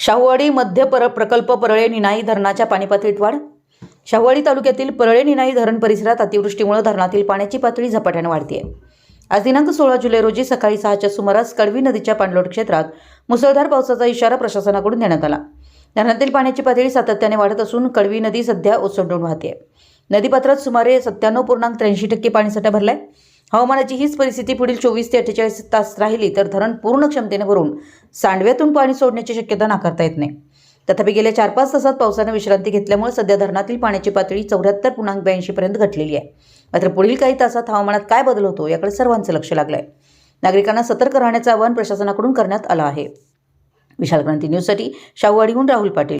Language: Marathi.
शाहूवाडी मध्य पर प्रकल्प परळे निनाई धरणाच्या पाणीपातळीत वाढ? शाहूवाडी तालुक्यातील परळे निनाई धरण परिसरात अतिवृष्टीमुळे धरणातील पाण्याची पातळी झपाट्याने वाढते आज दिनांक सोळा जुलै रोजी सकाळी सहाच्या सुमारास कडवी नदीच्या पाणलोट क्षेत्रात मुसळधार पावसाचा इशारा प्रशासनाकडून देण्यात आला. धरणातील पाण्याची पातळी सातत्याने वाढत असून कडवी नदी सध्या ओसंडून वाहते नदीपात्रात सुमारे सत्त्याण्णव पूर्णांक त्र्याऐंशी टक्के पाणीसाठा भरलाय. हवामानाची हीच परिस्थिती पुढील चोवीस ते अठ्ठेचाळीस तास राहिली तर धरण पूर्ण क्षमतेने भरून सांडव्यातून पाणी सोडण्याची शक्यता नाकारता येत नाही. तथापि गेल्या चार पाच तासात पावसानं विश्रांती घेतल्यामुळे सध्या धरणातील पाण्याची पातळी चौऱ्याहत्तर पूर्णांक ब्याऐंशी पर्यंत घटलेली आहे. मात्र पुढील काही तासात हवामानात काय बदल होतो याकडे सर्वांचं लक्ष लागलं आहे नागरिकांना सतर्क राहण्याचं आवाहन प्रशासनाकडून करण्यात आलं आहे. विशाल क्रांती न्यूजसाठी शाहूवाडीहून राहुल पाटील.